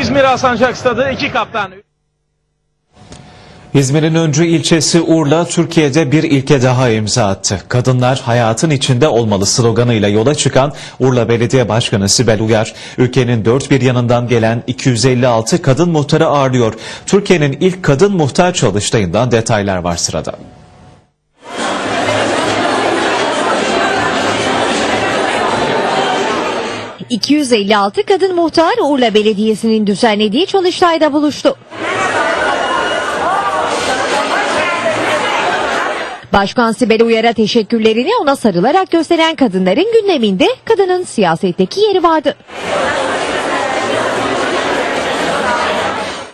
İzmir Alsancak Stadı iki kaptan. İzmir'in öncü ilçesi Urla, Türkiye'de bir ilke daha imza attı. Kadınlar hayatın içinde olmalı sloganıyla yola çıkan Urla Belediye Başkanı Sibel Uyar, ülkenin dört bir yanından gelen 256 kadın muhtarı ağırlıyor. Türkiye'nin ilk kadın muhtar çalıştayından detaylar var sırada. 256 kadın muhtar Urla Belediyesi'nin düzenlediği çalıştayda buluştu. Başkan Sibel Uyar'a teşekkürlerini ona sarılarak gösteren kadınların gündeminde kadının siyasetteki yeri vardı.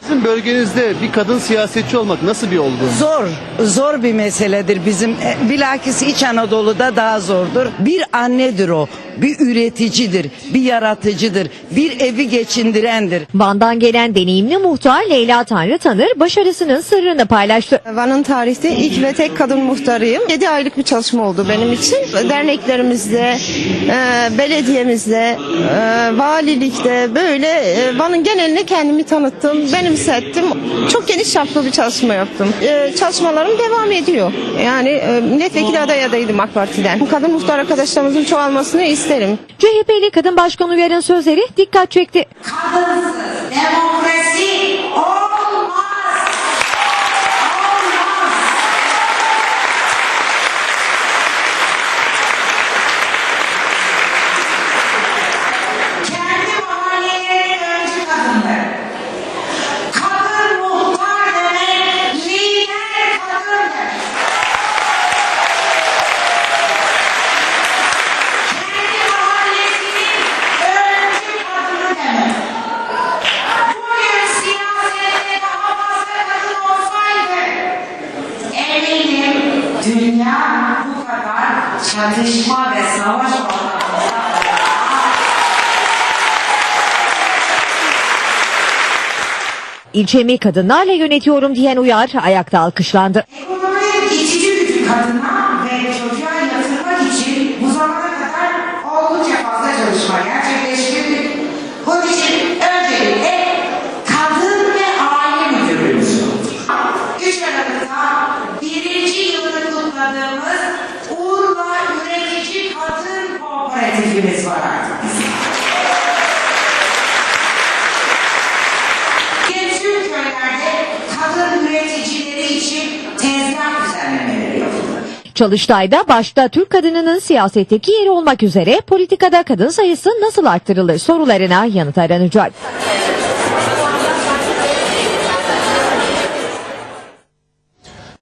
Sizin bölgenizde bir kadın siyasetçi olmak nasıl bir olgu? Zor, zor bir meseledir bizim. e, Bilakis İç Anadolu'da daha zordur. Bir annedir o, bir üreticidir, bir yaratıcıdır, bir evi geçindirendir. Van'dan gelen deneyimli muhtar Leyla Tanrı Tanır başarısının sırrını paylaştı. Van'ın tarihte ilk ve tek kadın muhtarıyım. 7 aylık bir çalışma oldu benim için. Derneklerimizde, e, belediyemizde, e, valilikte böyle e, Van'ın geneline kendimi tanıttım, benimsettim. Çok geniş çaplı bir çalışma yaptım. Çalışmalarım devam ediyor. Yani milletvekili aday adayıydım AK Parti'den. Kadın muhtar arkadaşlarımızın çoğalmasını isterim. CHP'li kadın başkan Uyar'ın sözleri dikkat çekti. kadınsız çatışma ve savaş ortamında İlçemi kadınlarla yönetiyorum diyen Uyar ayakta alkışlandı. Ekonominin itici gücü kadına Kooperatifimiz var artık. Çalıştay'da başta Türk kadınının siyasetteki yeri olmak üzere politikada kadın sayısı nasıl arttırılır sorularına yanıt aranacak.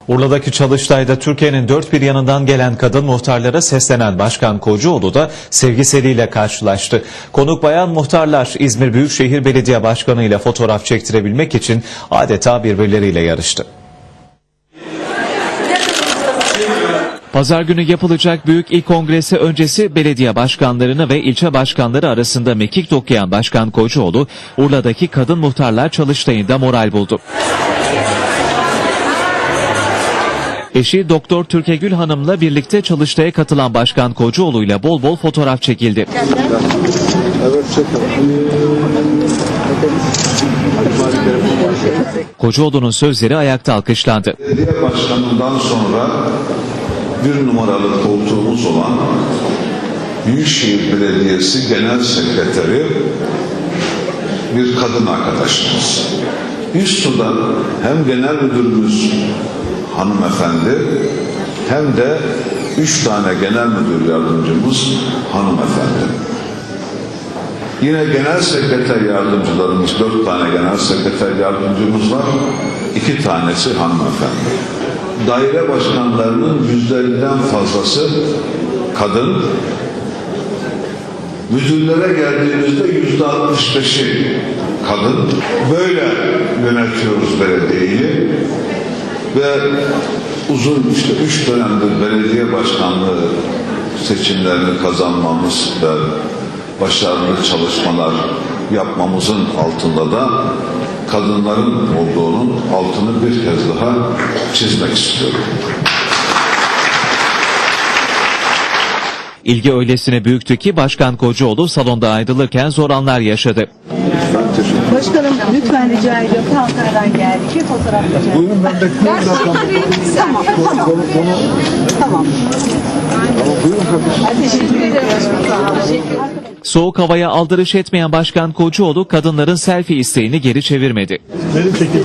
Urla'daki çalıştayda Türkiye'nin dört bir yanından gelen kadın muhtarlara seslenen Başkan Kocaoğlu da sevgiseliyle karşılaştı. Konuk bayan muhtarlar İzmir Büyükşehir Belediye Başkanı ile fotoğraf çektirebilmek için adeta birbirleriyle yarıştı. Pazar günü yapılacak Büyük İl Kongresi öncesi belediye başkanlarını ve ilçe başkanları arasında mekik dokuyan Başkan Kocaoğlu, Urla'daki kadın muhtarlar çalıştayında moral buldu. Eşi Doktor Türkegül Hanım'la birlikte çalıştaya katılan Başkan Kocaoğlu ile bol bol fotoğraf çekildi. Kocaoğlu'nun sözleri ayakta alkışlandı. Belediye başkanından sonra bir numaralı koltuğumuz olan Büyükşehir Belediyesi Genel Sekreteri bir kadın arkadaşımız. Üst tutan hem genel müdürümüz hanımefendi hem de üç tane genel müdür yardımcımız hanımefendi. Yine genel sekreter yardımcılarımız, dört tane genel sekreter yardımcımız var. iki tanesi hanımefendi. Daire başkanlarının yüzlerinden fazlası kadın. Müdürlere geldiğimizde yüzde 65'i kadın. Böyle yönetiyoruz belediyeyi. Ve uzun işte üç dönemdir belediye başkanlığı seçimlerini kazanmamız ve başarılı çalışmalar yapmamızın altında da kadınların olduğunun altını bir kez daha çizmek istiyorum. İlgi öylesine büyüktü ki Başkan Kocaoğlu salonda ayrılırken zor anlar yaşadı. Başkanım lütfen rica ediyorum. Ankara'dan geldik. Bir fotoğraf rica Buyurun ben bekliyorum zaten. Tamam. Tamam. Konu, konu, Tamam. ama buyurun kardeşim. Teşekkür ederim. Soğuk havaya aldırış etmeyen Başkan Koçuoğlu kadınların selfie isteğini geri çevirmedi. Benim çekildim.